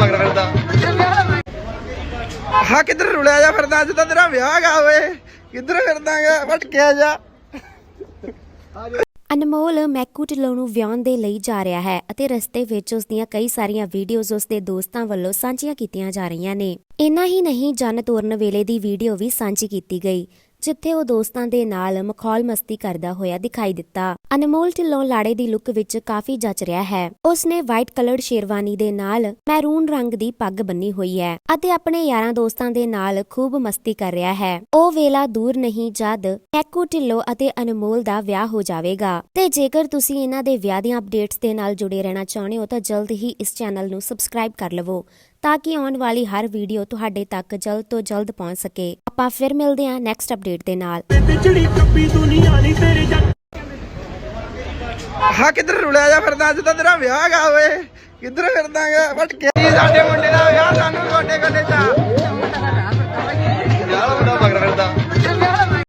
ਮਗਰ ਕਿੱਧਰ ਰੁਲਿਆ ਜਾ ਫਿਰਦਾ? ਅੱਜ ਤਾਂ ਤੇਰਾ ਵਿਆਹ ਹੈਗਾ ਓਏ। ਕਿੱਧਰ ਫਿਰਦਾਗਾ? ਭਟਕਿਆ ਜਾ। ਅਨਮੋਲ ਮੈਕੂ ਢਿੱਲੋਂ ਨੂੰ ਵਿਆਹਣ ਦੇ ਲਈ ਜਾ ਰਿਹਾ ਹੈ ਅਤੇ ਰਸਤੇ ਵਿੱਚ ਉਸ ਦੀਆਂ ਕਈ ਸਾਰੀਆਂ ਵੀਡੀਓਜ਼ ਉਸ ਦੇ ਦੋਸਤਾਂ ਵੱਲੋਂ ਸਾਂਝੀਆਂ ਕੀਤੀਆਂ ਜਾ ਰਹੀਆਂ ਨੇ। ਇੰਨਾ ਹੀ ਨਹੀਂ, ਜਨ ਤੋਰਨ ਵੇਲੇ ਦੀ ਵੀਡੀਓ ਵੀ ਸਾਂਝੀ ਕੀਤੀ ਗਈ। ਜਿੱਥੇ ਉਹ ਦੋਸਤਾਂ ਦੇ ਨਾਲ ਮਖੌਲ ਮਸਤੀ ਕਰਦਾ ਹੋਇਆ ਦਿਖਾਈ ਦਿੱਤਾ। ਅਨਮੋਲ ਢਿੱਲੋਂ ਲਾੜੇ ਦੀ ਲੁੱਕ ਵਿੱਚ ਕਾਫੀ ਜੱਚ ਰਿਹਾ ਹੈ। ਉਸ ਨੇ ਵਾਈਟ ਕਲਰਡ ਸ਼ੇਰਵਾਨੀ ਦੇ ਨਾਲ ਮੈਰੂਨ ਰੰਗ ਦੀ ਪੱਗ ਬੰਨੀ ਹੋਈ ਹੈ ਅਤੇ ਆਪਣੇ ਯਾਰਾਂ ਦੋਸਤਾਂ ਦੇ ਨਾਲ ਖੂਬ ਮਸਤੀ ਕਰ ਰਿਹਾ ਹੈ। ਉਹ ਵੇਲਾ ਦੂਰ ਨਹੀਂ, ਜਦ ਮੈਕੂ ਢਿੱਲੋਂ ਅਤੇ ਅਨਮੋਲ ਦਾ ਵਿਆਹ ਹੋ ਜਾਵੇਗਾ। ਤੇ ਜੇਕਰ ਤੁਸੀਂ ਇਹਨਾਂ ਦੇ ਵਿਆਹ ਦੀਆਂ ਅਪਡੇਟਸ ਦੇ ਨਾਲ ਜੁੜੇ ਰਹਿਣਾ ਚਾਹੁੰਦੇ ਹੋ ਤਾਂ ਜਲਦ ਹੀ ਇਸ ਚੈਨਲ ਨੂੰ ਸਬਸਕ੍ਰਾਈਬ ਕਰ ਲਵੋ। ਤਾਂ ਕਿ ਆਉਣ ਵਾਲੀ ਹਰ ਵੀਡੀਓ ਤੁਹਾਡੇ ਤੱਕ ਜਲਦ ਤੋਂ ਜਲਦ ਪਹੁੰਚ ਸਕੇ। ਆਪਾਂ ਫਿਰ ਮਿਲਦੇ ਹਾਂ ਨੈਕਸਟ ਅਪਡੇਟ ਦੇ ਨਾਲ। ਤੇ ਚੜੀ ਟੱਪੀ ਦੁਨੀਆ ਨਹੀਂ ਤੇਰੇ ਜੱਟ ਹਾਂ ਕਿੱਧਰ ਰੁਲਿਆ ਜਾ ਫਿਰਦਾ? ਅੱਜ ਤਾਂ ਤੇਰਾ ਵਿਆਹ ਗਾ ਓਏ। ਕਿੱਧਰ ਫਿਰਦਾਗਾ ਜੀ ਸਾਡੇ